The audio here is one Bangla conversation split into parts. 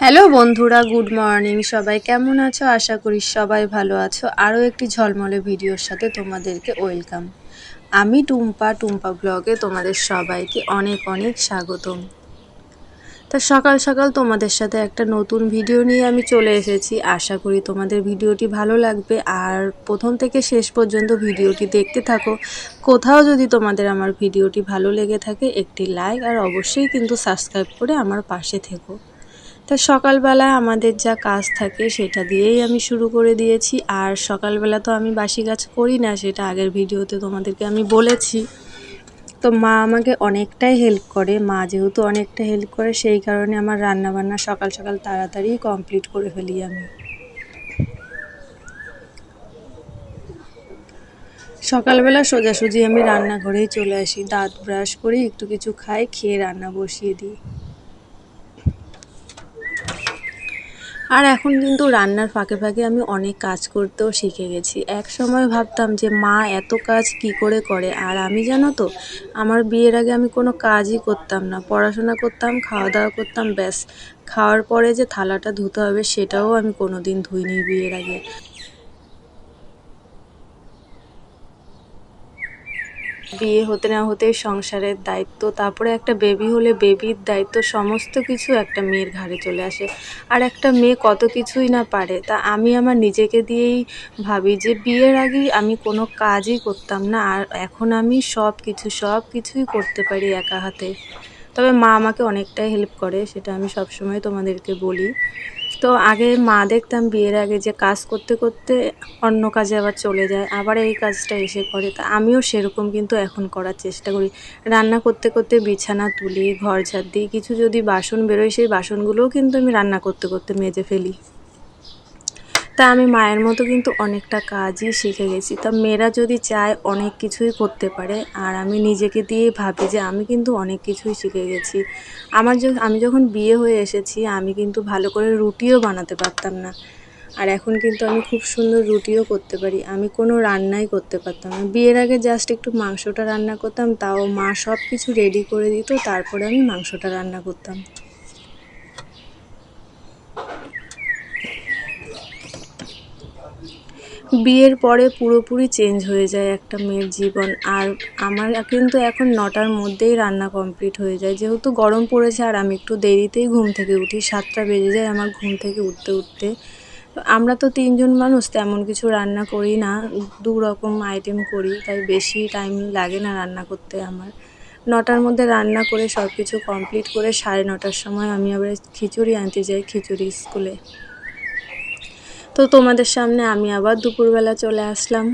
হ্যালো বন্ধুরা, গুড মর্নিং। সবাই কেমন আছো? আশা করি সবাই ভালো আছো। আরও একটি ঝলমলে ভিডিওর সাথে তোমাদেরকে ওয়েলকাম। আমি টুম্পা টুম্পা ব্লগে তোমাদের সবাইকে অনেক অনেক স্বাগতম। তা সকাল সকাল তোমাদের সাথে একটা নতুন ভিডিও নিয়ে আমি চলে এসেছি। আশা করি তোমাদের ভিডিওটি ভালো লাগবে। আর প্রথম থেকে শেষ পর্যন্ত ভিডিওটি দেখতে থাকো। কোথাও যদি তোমাদের আমার ভিডিওটি ভালো লেগে থাকে, একটি লাইক আর অবশ্যই কিন্তু সাবস্ক্রাইব করে আমার পাশে থেকো। তা সকালবেলা আমাদের যা কাজ থাকে সেটা দিয়েই আমি শুরু করে দিয়েছি। আর সকালবেলা তো আমি বাসি কাজ করি না, সেটা আগের ভিডিওতে তোমাদেরকে আমি বলেছি। তো মা আমাকে অনেকটাই হেল্প করে, মা যেহেতু অনেকটা হেল্প করে, সেই কারণে আমার রান্না বান্না সকাল সকাল তাড়াতাড়ি কমপ্লিট করে ফেলি আমি। সকালবেলা সোজাসুজি আমি রান্নাঘরেই চলে আসি। দাঁত ব্রাশ করি, একটু কিছু খাই, খেয়ে রান্না বসিয়ে দিই। আর এখন কিন্তু রান্নার ফাঁকে ফাঁকে আমি অনেক কাজ করতেও শিখে গেছি। এক সময় ভাবতাম যে, মা, এত কাজ কি করে করে? আর আমি, জানো তো, আমার বিয়ের আগে আমি কোনো কাজই করতাম না। পড়াশোনা করতাম খাওয়া দাওয়া করতাম, ব্যাস। খাওয়ার পরে যে থালাটা ধুতে হবে, সেটাও আমি কোনো দিন ধুইনি বিয়ের আগে। বিয়ে হতে না হতে সংসারের দায়িত্ব, তারপরে একটা বেবি হলে বেবির দায়িত্ব, সমস্ত কিছু একটা মেয়ের ঘাড়ে চলে আসে। আর একটা মেয়ে কত কিছুই না পারে, তা আমি আমার নিজেকে দিয়েই ভাবি যে বিয়ের আগেই আমি কোনো কাজই করতাম না, আর এখন আমি সব কিছু, সব কিছুই করতে পারি একা হাতে। তবে মা আমাকে অনেকটাই হেল্প করে, সেটা আমি সবসময় তোমাদেরকে বলি। তো আগে মা দেখতাম বিয়ের আগে যে কাজ করতে করতে অন্য কাজে আবার চলে যায়, আবার এই কাজটা এসে করে। তা আমিও সেরকম কিন্তু এখন করার চেষ্টা করি। রান্না করতে করতে বিছানা তুলি, ঘর ঝাড় দিই, কিছু যদি বাসন বেরোয় সেই বাসনগুলোও কিন্তু আমি রান্না করতে করতে মেজে ফেলি। তা আমি মায়ের মতো কিন্তু অনেকটা কাজই শিখে গেছি। তা মেয়েরা যদি চায় অনেক কিছুই করতে পারে, আর আমি নিজেকে দিয়ে ভাবি যে আমি কিন্তু অনেক কিছুই শিখে গেছি। আমার আমি যখন বিয়ে হয়ে এসেছি, আমি কিন্তু ভালো করে রুটিও বানাতে পারতাম না। আর এখন কিন্তু আমি খুব সুন্দর রুটিও করতে পারি। আমি কোনো রান্নাই করতে পারতাম না। বিয়ের আগে জাস্ট একটু মাংসটা রান্না করতাম, তাও মা সব কিছু রেডি করে দিত, তারপরে আমি মাংসটা রান্না করতাম। বিয়ের পরে পুরোপুরি চেঞ্জ হয়ে যায় একটা মেয়ের জীবন। আর আমার কিন্তু এখন নটার মধ্যেই রান্না কমপ্লিট হয়ে যায়। যেহেতু গরম পড়েছে আর আমি একটু দেরিতেই ঘুম থেকে উঠি, সাতটা বেজে যায় আমার ঘুম থেকে উঠতে উঠতে। আমরা তো তিনজন মানুষ, তেমন কিছু রান্না করি না, দু রকম আইটেম করি, তাই বেশি টাইম লাগে না রান্না করতে আমার। নটার মধ্যে রান্না করে সব কিছু কমপ্লিট করে সাড়ে নটার সময় আমি আবার খিচুড়ি আনতে যাই, খিচুড়ি স্কুলে তো তোমাদের সামনে আমি আবার দুপুরবেলা চলে আসলাম।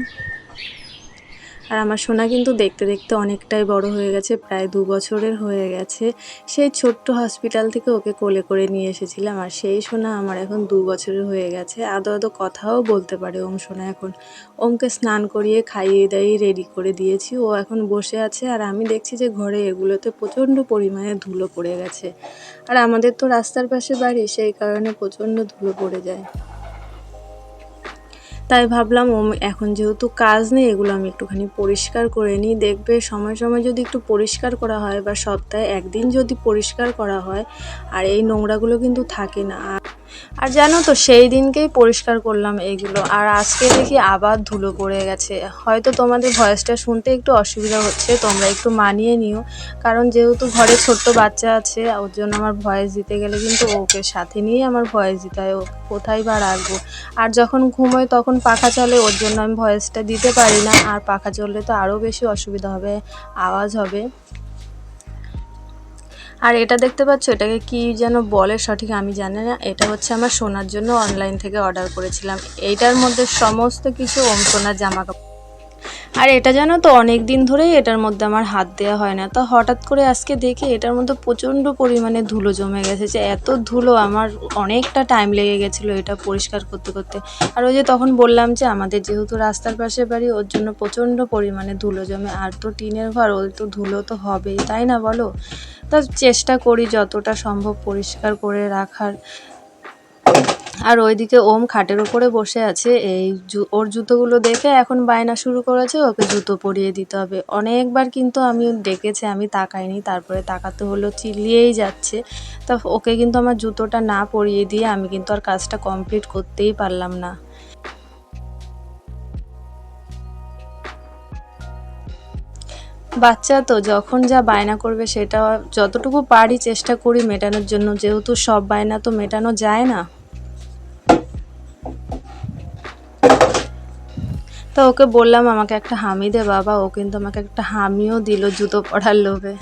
আর আমার সোনা কিন্তু দেখতে দেখতে অনেকটাই বড় হয়ে গেছে, প্রায় দু বছরের হয়ে গেছে। সেই ছোট্ট হসপিটাল থেকে ওকে কোলে করে নিয়ে এসেছিলাম, আর সেই সোনা আমার এখন দু বছরের হয়ে গেছে। আদো আদো কথাও বলতে পারে ওম সোনা এখন। ওমকে স্নান করিয়ে খাইয়ে দাইয়ে রেডি করে দিয়েছি। ও এখন বসে আছে, আর আমি দেখছি যে ঘরে এগুলোতে প্রচণ্ড পরিমাণে ধুলো পড়ে গেছে। আর আমাদের তো রাস্তার পাশে বাড়ি, সেই কারণে প্রচণ্ড ধুলো পড়ে যায়। তাই ভাবলাম ও এখন যেহেতু কাজ নেই, এগুলো আমি একটুখানি পরিষ্কার করে নিই। দেখবে সময় সময় যদি একটু পরিষ্কার করা হয় বা সপ্তাহে একদিন যদি পরিষ্কার করা হয়, আর এই নোংরাগুলো কিন্তু থাকে না। আর জানো তো, সেই দিনকেই পরিষ্কার করলাম এইগুলো আর আজকে দেখি আবার ধুলো পড়ে গেছে। হয়তো তোমাদের ভয়েসটা শুনতে একটু অসুবিধা হচ্ছে, তোমরা একটু মানিয়ে নিও। কারণ যেহেতু ঘরে ছোট্ট বাচ্চা আছে, ওর জন্য আমার ভয়েস দিতে গেলে কিন্তু ওকে সাথে নিয়ে আমার ভয়েস দিতে হয়, ও কোথায় বা রাখব? আর যখন ঘুমোয় তখন পাখা চলে, ওর জন্য আমি ভয়েসটা দিতে পারি না। আর পাখা চললে তো আরও বেশি অসুবিধা হবে, আওয়াজ হবে। আর এটা দেখতে পাচ্ছ? এটাকে কি যেন বলে সঠিক আমি জানি না। এটা হচ্ছে আমার সোনার জন্য অনলাইন থেকে অর্ডার করেছিলাম। এইটার মধ্যে সমস্ত কিছু ওম সোনার জামা কাপড় আর এটা জানো তো অনেক দিন ধরেই এটার মধ্যে আমার হাত দেওয়া হয় না। তা হঠাৎ করে আজকে দেখি এটার মধ্যে প্রচণ্ড পরিমাণে ধুলো জমে গেছে যে এত ধুলো আমার অনেকটা টাইম লেগে গেছিল এটা পরিষ্কার করতে করতে। আর ওই যে তখন বললাম যে আমাদের যেহেতু রাস্তার পাশে বাড়ি, ওর জন্য প্রচণ্ড পরিমাণে ধুলো জমে। আর তো টিনের ঘর ওর তো ধুলো তো হবেই, তাই না বলো? তা চেষ্টা করি যতটা সম্ভব পরিষ্কার করে রাখার। আর ওইদিকে ওম খাটের ওপরে বসে আছে। এই ওর জুতোগুলো দেখে এখন বায়না শুরু করেছে, ওকে জুতো পরিয়ে দিতে হবে। অনেকবার কিন্তু আমি ডেকেছি, আমি তাকাইনি, তারপরে তাকাতে হলো, চিল্লিয়েই যাচ্ছে। তা ওকে কিন্তু আমার জুতোটা না পরিয়ে দিয়ে আমি কিন্তু আর কাজটা কমপ্লিট করতেই পারলাম না। বাচ্চা তো, যখন যা বায়না করবে সেটা যতটুকু পারি চেষ্টা করি মেটানোর জন্য, যেহেতু সব বায়না তো মেটানো যায় না। তো ওকে বললাম, আমাকে একটা হামি দে বাবা। ও কিন্তু আমাকে একটা হামিও দিল জুতো পরার লোভে।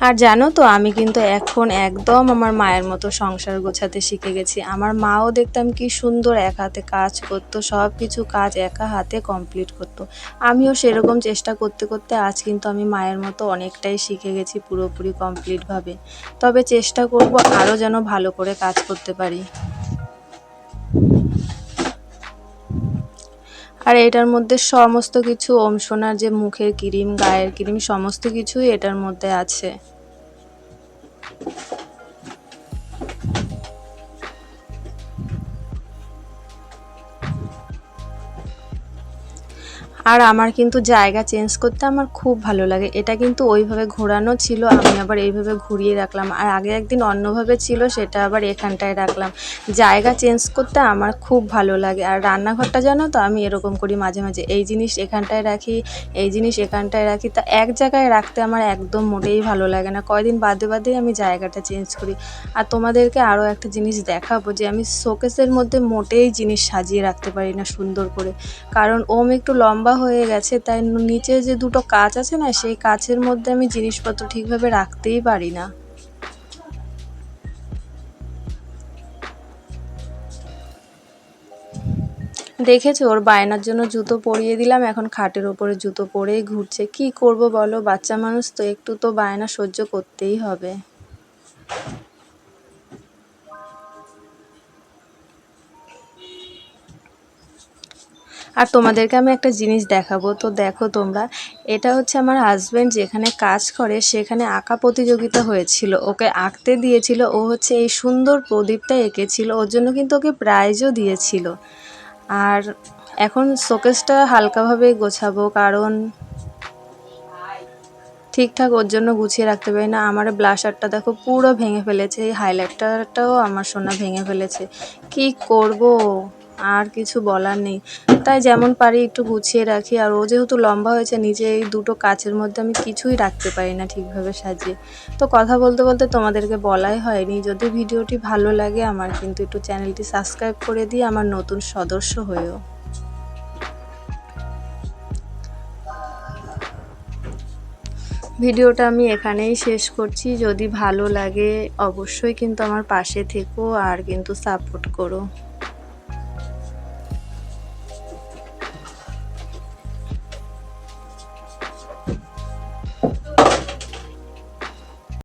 আর জানো তো, আমি কিন্তু এখন একদম আমার মায়ের মতো সংসার গোছাতে শিখে গেছি। আমার মাও দেখতাম কি সুন্দর এক হাতে কাজ করতো সব কিছু কাজ একা হাতে কমপ্লিট করতো। আমিও সেরকম চেষ্টা করতে করতে আজ কিন্তু আমি মায়ের মতো অনেকটাই শিখে গেছি পুরোপুরি কমপ্লিটভাবে তবে চেষ্টা করব আরও যেন ভালো করে কাজ করতে পারি। আর এটার মধ্যে সমস্ত কিছু ওম সোনার যে মুখের ক্রিম, গায়ের ক্রিম, সমস্ত কিছুই এটার মধ্যে আছে। আর আমার কিন্তু জায়গা চেঞ্জ করতে আমার খুব ভালো লাগে। এটা কিন্তু ওইভাবে ঘোরানো ছিল, আমি আবার এইভাবে ঘুরিয়ে রাখলাম। আর আগে একদিন অন্যভাবে ছিল, সেটা আবার এখানটায় রাখলাম। জায়গা চেঞ্জ করতে আমার খুব ভালো লাগে। আর রান্নাঘরটা জানো তো, আমি এরকম করি মাঝে মাঝে। এই জিনিস এখানটায় রাখি, এই জিনিস এখানটায় রাখি। তা এক জায়গায় রাখতে আমার একদম মোটেই ভালো লাগে না। কয়দিন বাদে বাদেই আমি জায়গাটা চেঞ্জ করি। আর তোমাদেরকে আরও একটা জিনিস দেখাবো যে, আমি শোকেসের মধ্যে মোটেই জিনিস সাজিয়ে রাখতে পারি না সুন্দর করে। কারণ ওম একটু লম্বা হয়ে গেছে, তাই নিচে যে দুটো কাচ আছে না, সেই কাচের মধ্যে আমি জিনিসপত্র ঠিকভাবে রাখতেই পারি না। দেখেছ, ওর বায়নার জন্য জুতো পরিয়ে দিলাম, এখন খাটের ওপরে জুতো পরেই ঘুরছে। কি করব বলো, বাচ্চা মানুষ তো, একটু তো বায়না সহ্য করতেই হবে। আর তোমাদেরকে আমি একটা জিনিস দেখাবো। তো দেখো তোমরা, এটা হচ্ছে আমার হাজব্যান্ড যেখানে কাজ করে, সেখানে আঁকা প্রতিযোগিতা হয়েছিল। ওকে আঁকতে দিয়েছিল, ও হচ্ছে এই সুন্দর প্রদীপটা এঁকেছিল, ওর জন্য কিন্তু ওকে প্রাইজও দিয়েছিল। আর এখন শোকেসটা হালকাভাবে গোছাবো, কারণ ঠিকঠাক ওর জন্য গুছিয়ে রাখতে পারি না। আমার ব্লাশারটা দেখো পুরো ভেঙে ফেলেছে, এই হাইলাইটারটাও আমার সোনা ভেঙে ফেলেছে। কি করব? আর কিছু বলার নেই। তাই যেমন পারি একটু গুছিয়ে রাখি। আর ও যেহেতু লম্বা হয়েছে, নিজে এই দুটো কাচের মধ্যে আমি কিছুই রাখতে পারি না ঠিকভাবে সাজিয়ে। তো কথা বলতে বলতে তোমাদেরকে বলাই হয়নি। যদি ভিডিওটি ভালো লাগে, আমার কিন্তু একটু চ্যানেলটি সাবস্ক্রাইব করে দিয়ে আমার নতুন সদস্য হয়েও। ভিডিওটা আমি এখানেই শেষ করছি। যদি ভালো লাগে, অবশ্যই কিন্তু আমার পাশে থেকো আর কিন্তু সাপোর্ট করো।